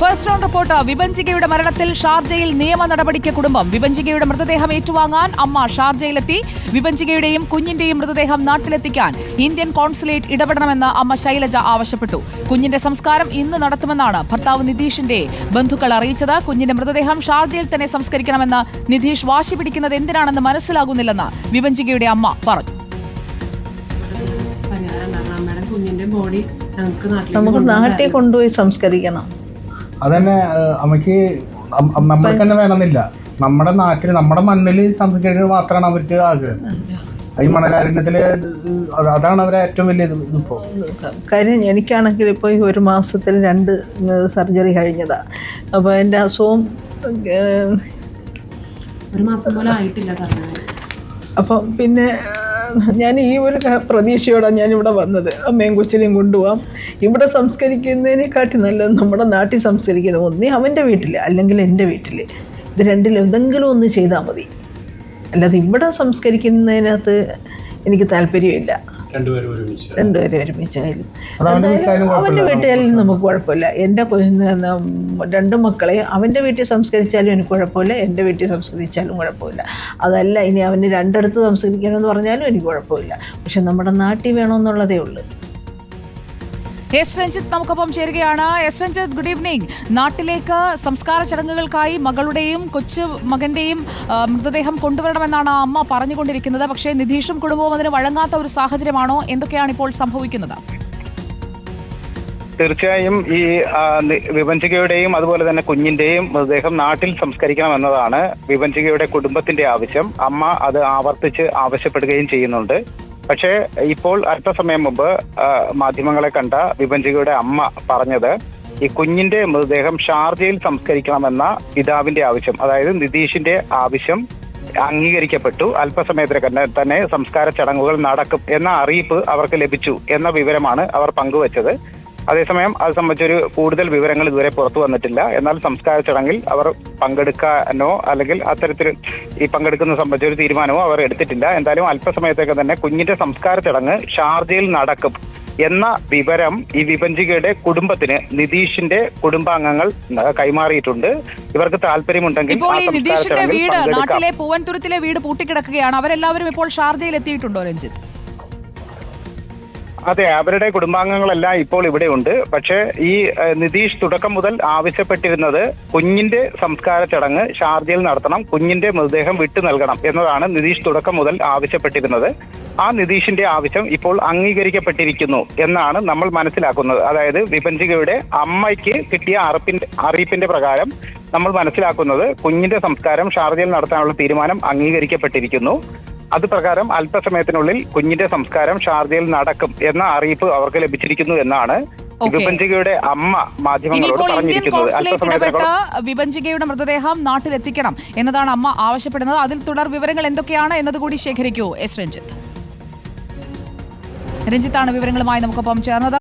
First round report. വിഭഞ്ചികയുടെ മരണത്തിൽ ഷാർജയിൽ നിയമ നടപടിക്ക് കുടുംബം. വിഭഞ്ചികയുടെ മൃതദേഹം ഏറ്റുവാങ്ങാൻ അമ്മ ഷാർജയിലെത്തി. വിഭഞ്ചികയുടെയും കുഞ്ഞിന്റെയും മൃതദേഹം നാട്ടിലെത്തിക്കാൻ ഇന്ത്യൻ കോൺസുലേറ്റ് ഇടപെടണമെന്ന് അമ്മ ശൈലജ ആവശ്യപ്പെട്ടു. കുഞ്ഞിന്റെ സംസ്കാരം ഇന്ന് നടത്തുമെന്നാണ് ഭർത്താവ് നിതീഷിന്റെ ബന്ധുക്കൾ അറിയിച്ചത്. കുഞ്ഞിന്റെ മൃതദേഹം ഷാർജയിൽ തന്നെ സംസ്കരിക്കണമെന്ന് നിതീഷ് വാശി പിടിക്കുന്നത് എന്തിനാണെന്ന് മനസ്സിലാകുന്നില്ലെന്ന് വിഭഞ്ചികയുടെ അമ്മ പറഞ്ഞു. കുഞ്ഞിന്റെ ബോഡി നമുക്ക് നാട്ടിൽ കൊണ്ടുപോയി സംസ്കരിക്കണം. അതന്നെ ഏഹ്, അമ്മയ്ക്ക് അം- അം- നമ്മൾക്ക് തന്നെ വേണമെന്നില്ല. നമ്മുടെ നാട്ടിൽ നമ്മുടെ മണ്ണിൽ സംസ്കരിക്കുക മാത്രമാണ് അവർക്ക് ആഗ്രഹം. ഈ മണലാരണ്യത്തിൽ അതാണ് അവരെ ഏറ്റവും വലിയ ഇത് ഇതിപ്പോ. കാര്യം എനിക്കാണെങ്കിൽ ഇപ്പോൾ ഈ ഒരു മാസത്തിൽ രണ്ട് സർജറി കഴിഞ്ഞതാ. അപ്പോൾ എന്റെ അസുഖം ഒരു മാസം പോലെ ആയിട്ടില്ല അപ്പം പിന്നെ ഞാൻ ഈ ഒരു പ്രതീക്ഷയോടെ ഞാൻ ഇവിടെ വന്നത്. അമ്മയും കൊച്ചിനെയും കൊണ്ടുപോകാം ഇവിടെ സംസ്കരിക്കുന്നതിനെക്കാട്ടി നല്ലത് നമ്മുടെ നാട്ടിൽ സംസ്കരിക്കുന്നത് ഒന്നേ അവന്റെ വീട്ടിൽ അല്ലെങ്കിൽ എന്റെ വീട്ടിൽ ഇത് രണ്ടിൽ എന്തെങ്കിലും ഒന്ന് ചെയ്താൽ മതി. അല്ലാതെ ഇവിടെ സംസ്കരിക്കുന്നതിനകത്ത് എനിക്ക് താല്പര്യമില്ല. രണ്ടുപേരും ഒരുമിച്ച്. രണ്ടുപേരും ഒരുമിച്ചായാലും. അവന്റെ വീട്ടിലും നമുക്ക് കുഴപ്പമില്ല. എന്റെ രണ്ടു രണ്ട് മക്കളെ അവന്റെ വീട്ടിൽ സംസ്കരിച്ചാലും എനിക്ക് കുഴപ്പമില്ല. എന്റെ വീട്ടിൽ സംസ്കരിച്ചാലും കുഴപ്പമില്ല. അതല്ല ഇനി അവന് രണ്ടിടത്ത് സംസ്കരിക്കണമെന്ന് പറഞ്ഞാലും എനിക്ക് കുഴപ്പമില്ല. പക്ഷെ നമ്മുടെ നാട്ടിൽ വേണമെന്നുള്ളതേ ഉള്ളൂ. എസ് രഞ്ജിത്ത് നമുക്കൊപ്പം ചേരുകയാണ്. എസ് രഞ്ജിത്ത് ഗുഡ് ഈവനിംഗ് നാട്ടിലേക്ക് സംസ്കാര ചടങ്ങുകൾക്കായി മകളുടെയും കൊച്ചു മകന്റെയും മൃതദേഹം കൊണ്ടുവരണമെന്നാണ് ആ അമ്മ പറഞ്ഞുകൊണ്ടിരിക്കുന്നത്. പക്ഷേ നിധീഷും കുടുംബവും അതിന് വഴങ്ങാത്ത ഒരു സാഹചര്യമാണോ? എന്തൊക്കെയാണ് ഇപ്പോൾ സംഭവിക്കുന്നത്? തീർച്ചയായും ഈ വിവഞ്ചികയുടെയും അതുപോലെ തന്നെ കുഞ്ഞിന്റെയും മൃതദേഹം നാട്ടിൽ സംസ്കരിക്കണം എന്നതാണ് വിവഞ്ചികയുടെ കുടുംബത്തിന്റെ ആവശ്യം. അമ്മ അത് ആവർത്തിച്ച് ആവശ്യപ്പെടുകയും ചെയ്യുന്നുണ്ട്. പക്ഷേ ഇപ്പോൾ അല്പസമയം മുമ്പ് മാധ്യമങ്ങളെ കണ്ട വിപഞ്ചികയുടെ അമ്മ പറഞ്ഞത് ഈ കുഞ്ഞിന്റെ മൃതദേഹം ഷാർജയിൽ സംസ്കരിക്കണമെന്ന പിതാവിന്റെ ആവശ്യം അതായത് നിതീഷിന്റെ ആവശ്യം അംഗീകരിക്കപ്പെട്ടു. അല്പസമയത്തിന് തന്നെ സംസ്കാര ചടങ്ങുകൾ നടക്കും എന്ന അറിയിപ്പ് അവർക്ക് ലഭിച്ചു എന്ന വിവരമാണ് അവർ പങ്കുവച്ചത്. അതേസമയം അത് സംബന്ധിച്ചൊരു കൂടുതൽ വിവരങ്ങൾ ഇതുവരെ പുറത്തു വന്നിട്ടില്ല. എന്നാൽ സംസ്കാര ചടങ്ങിൽ അവർ പങ്കെടുക്കാനോ അല്ലെങ്കിൽ അത്തരത്തിൽ ഈ പങ്കെടുക്കുന്ന സംബന്ധിച്ച ഒരു തീരുമാനമോ അവർ എടുത്തിട്ടില്ല. എന്തായാലും അല്പസമയത്തേക്ക് തന്നെ കുഞ്ഞിന്റെ സംസ്കാര ചടങ്ങ് ഷാർജയിൽ നടക്കും എന്ന വിവരം ഈ വിപഞ്ചികയുടെ കുടുംബത്തിന് നിതീഷിന്റെ കുടുംബാംഗങ്ങൾ കൈമാറിയിട്ടുണ്ട്. ഇവർക്ക് താല്പര്യമുണ്ടെങ്കിൽ ഇപ്പോൾ ഈ നിതീഷിന്റെ വീട് നാട്ടിലെ പൂവൻതുരത്തിലെ വീട് പൂട്ടിക്കിടക്കുകയാണ്. അവരെല്ലാവരും ഇപ്പോൾ ഷാർജയിൽ എത്തിയിട്ടുണ്ടോ രഞ്ജിത്ത്? അതെ അവരുടെ കുടുംബാംഗങ്ങളെല്ലാം ഇപ്പോൾ ഇവിടെ ഉണ്ട് പക്ഷേ ഈ നിതീഷ് തുടക്കം മുതൽ ആവശ്യപ്പെട്ടിരുന്നത് കുഞ്ഞിന്റെ സംസ്കാര ചടങ്ങ് ഷാർജയിൽ നടത്തണം കുഞ്ഞിന്റെ മൃതദേഹം വിട്ടു നൽകണം എന്നതാണ് നിതീഷ് തുടക്കം മുതൽ ആവശ്യപ്പെട്ടിരുന്നത്. ആ നിതീഷിന്റെ ആവശ്യം ഇപ്പോൾ അംഗീകരിക്കപ്പെട്ടിരിക്കുന്നു എന്നാണ് നമ്മൾ മനസ്സിലാക്കുന്നത്. അതായത് വിപഞ്ചികയുടെ അമ്മയ്ക്ക് കിട്ടിയ അറിപ്പിന്റെ അറിയിപ്പിന്റെ പ്രകാരം നമ്മൾ മനസ്സിലാക്കുന്നത് കുഞ്ഞിന്റെ സംസ്കാരം ഷാർജയിൽ നടത്താനുള്ള തീരുമാനം അംഗീകരിക്കപ്പെട്ടിരിക്കുന്നു. അത് പ്രകാരം അല്പസമയത്തിനുള്ളിൽ കുഞ്ഞിന്റെ സംസ്കാരം ഷാർജയിൽ നടക്കും എന്ന അറിയിപ്പ് അവർക്ക് ലഭിച്ചിരിക്കുന്നു എന്നാണ് വിഭഞ്ചികയുടെ അമ്മ മാധ്യമങ്ങളോട് പറഞ്ഞിരിക്കുന്നത്. വിഭജികയുടെ മൃതദേഹം നാട്ടിലെത്തിക്കണം എന്നതാണ് അമ്മ ആവശ്യപ്പെടുന്നത്. അതിൽ തുടർ വിവരങ്ങൾ എന്തൊക്കെയാണ് എന്നതുകൂടി ശേഖരിക്കൂ. എസ് രഞ്ജിത്ത്. രഞ്ജിത്താണ് വിവരങ്ങളുമായി നമുക്കൊപ്പം ചേർന്നത്.